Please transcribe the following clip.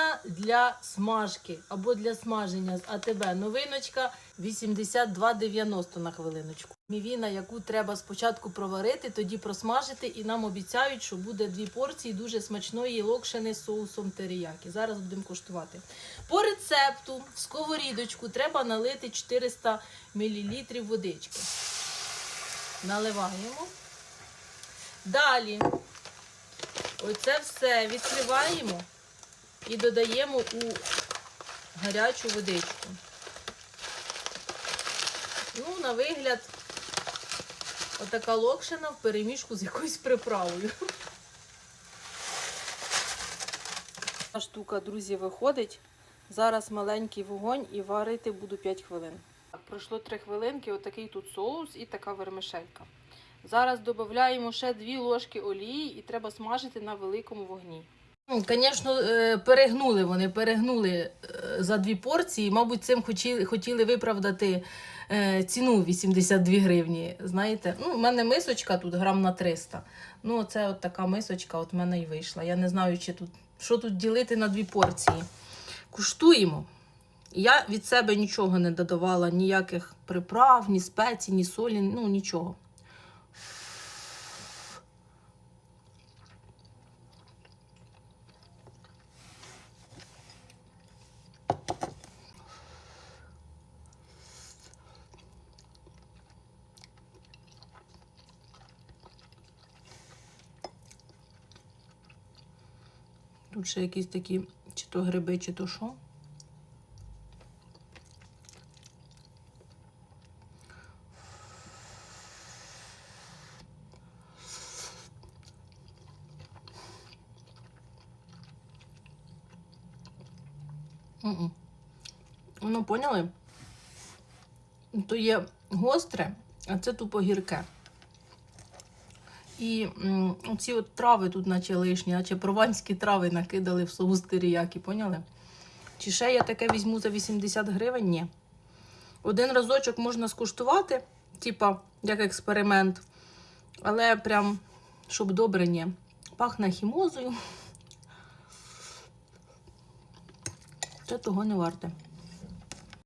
Мівіна для смажки або для смаження з АТБ. Новиночка 82,90 на хвилиночку. Мівіна, яку треба спочатку проварити, тоді просмажити, і нам обіцяють, що буде дві порції дуже смачної локшини з соусом теріякі. Зараз будемо коштувати. По рецепту в сковорідочку треба налити 400 мл водички. Наливаємо. Далі оце все відкриваємо і додаємо у гарячу водичку. Ну, на вигляд, отака локшина в перемішку з якоюсь приправою. Та штука, друзі, виходить. Зараз маленький вогонь і варити буду 5 хвилин. Пройшло 3 хвилинки, отакий тут соус і така вермишелька. Зараз додаємо ще 2 ложки олії і треба смажити на великому вогні. Звісно, перегнули вони, перегнули е, за дві порції. Мабуть, цим хотіли, виправдати е, ціну 82 гривні. Знаєте, ну, в мене мисочка тут грам на 300. Ну, це от така мисочка от в мене і вийшла. Я не знаю, чи тут, що тут ділити на дві порції. Куштуємо. Я від себе нічого не додавала, ніяких приправ, ні спецій, ні солі, ну нічого. Тут ще якісь такі, чи то гриби, чи то що. Ну, поняли? То є гостре, а це тупо гірке. І ці от трави тут, наче лишні, наче прованські трави накидали в соус теріякі, поняли? Чи ще я таке візьму за 80 гривень? Ні. Один разочок можна скуштувати, типа, як експеримент. Але прям, щоб добре, ні. Пахне хімозою. Це того не варте.